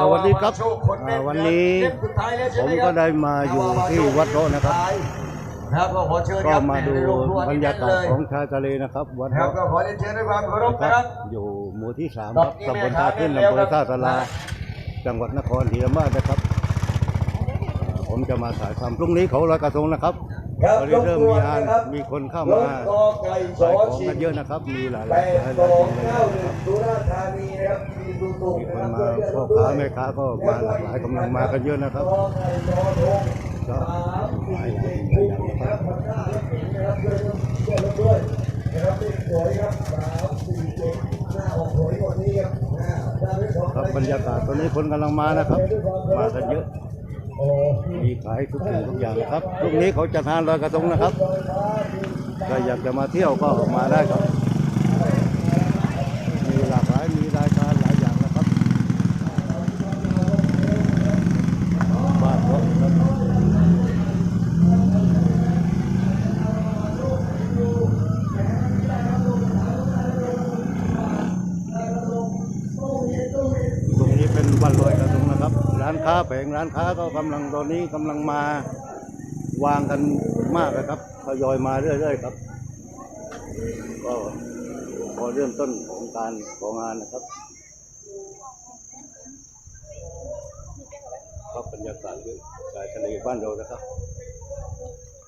สวัสดีครับอ่าวันนี้ผมก็ได้มาอยู่ที่วัดโรนะครับครับก็ขอเชิญก็ครับมาดูในโงคบรรยากาศของชายทะเลนะครับ วัดคโรรับก็ขอเรียนเชิญด้วยความเคารพคนะครัรับบอยู่หมู่ที่สามครับตำบลท่าขึ้นอำเภอท่าสลา จังหวัดนครศรีธรรมราชนะครับอ่าผมจะมาถ่ายทำพรุ่งนี้เขาลอยกระทงนะครับ ครับตอนนี้เริ่มมีงานรบกวนนะครับมีคนเข้ารมาถกอไก่สขายอของชิกันเยอะนะครับ มีหลายหแปลายดหลายสองเลยเก้าหนะนึ่ครับงสุราษฎร์ธานีนะครับมีดูตุมีนะคคนรับมาพ่อค้าแม่ค้าก็มาหลากหลายกำลังมากันเยอะนะครับกอไก่สอทงก็สามหลายหลายสี่อย่างนะคครัรับบพันห้าและสี่นะครับด้วยด้วยนะครับเป็นสวยครับสามสี่เจ็ดหน้าออกสวยกว่านี้ครับอ่าได้ด้วยสองครับบรรยากาศตอนนี้คนกำลังมานะครับ มากันเยอะ โอ้มีขายทุกสิ่งทุกอย่างนะครับพรุ่งนี้เขาจะทานลอยกระทงนะครับใครอยากจะมาเที่ยวก็มาได้ครับ มีหลากหลายมีรายการหลายอย่างนะครับบ้านเราครับตรงนี้เป็นวันลอยกระทงนะค ร้านค้าแผงร้านค้าก็กำลังตอนนี้กำลังมาวางกันมากนะครับทยอยมาเรื่อยๆครับ ก็พอเริ่มต้นของการของงานนะครับก็บรรยากาศที่ชายทะเลบ้านเรานะครับ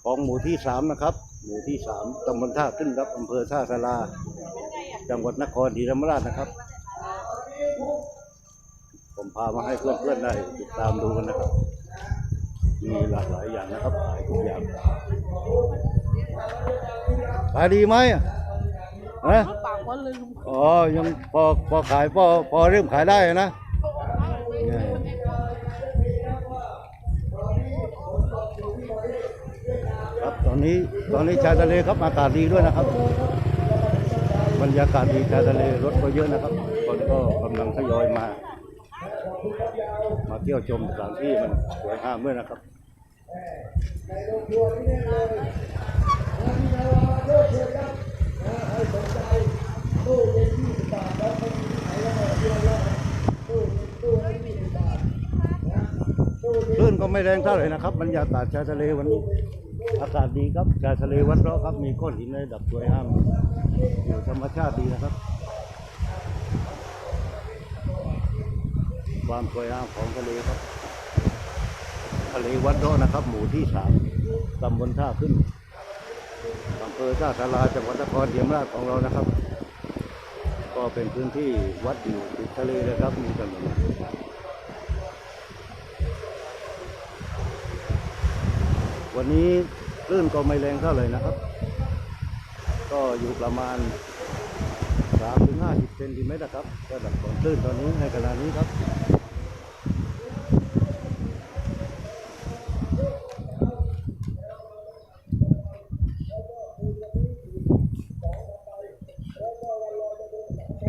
ของหมู่ที่สามนะครับ หมู่ที่สามตำบลท่าขึ้นครับอำเภอท่าสาราจังหวัดนครศรีธรรมราชนะครับ ผมพามาให้เพื่อนๆได้ติดตามดูกันนะครับ มีหลากหลายอย่างนะครับขายทุกอย่างขายดีไหมอะฮะปากว่าลืมอ๋อ ยังพอพอขายพอพอเริ่มขายได้นะเนี่ยครับตอนนี้ตอนนี้ชายทะเลครับอากาศดีด้วยนะครับ บรรยากาศดีชายทะเลรถก็เยอะนะครับคนก็กำลังทยอยมา มาเที่ยวชมสถานที่มันสวยงามด้วยนะครับคลื่นก็ไม่แรงเท่าไหร่นะครับบรรยากาศชายทะเลวันนี้อากาศดีครับชายทะเลวัดเราะครับมีก้อนหินในดับสวยงามอยู่ธรรมชาติดีนะครับ ความสวยงามของทะเลครับ ทะเลวัดเราะนะครับ หมู่ที่สามตำบลท่าขึ้นอำเภอท่าสาราจังหวัดนครศรีธรรมราชของเรานะครับ ก็เป็นพื้นที่วัดอยู่ติดทะเลเลยครับ มีถนนวันนี้คลื่นก็ไม่แรงเท่าไหร่นะครับ ก็อยู่ประมาณ3ถึง50เซนติเมตรนะครับระดับของคลื่นตอนนี้ในขณะนี้ครับ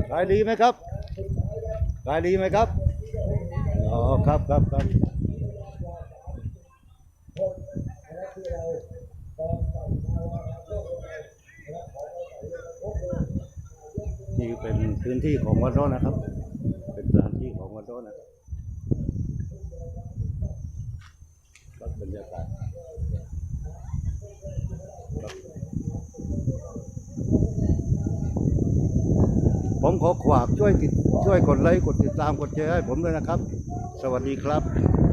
ขายดีไหมครับ ขายดีไหมครับ อ๋อ ครับครับครับนี่เป็นพื้นที่ของวัดร้อนนะครับ เป็นสถานที่ของวัดร้อนนะครับรับบรรยากาศครับ ผมขอขวากช่วยติดช่วยกดไลค์กดติดตามกดแชร์ให้ผมด้วยนะครับ สวัสดีครับ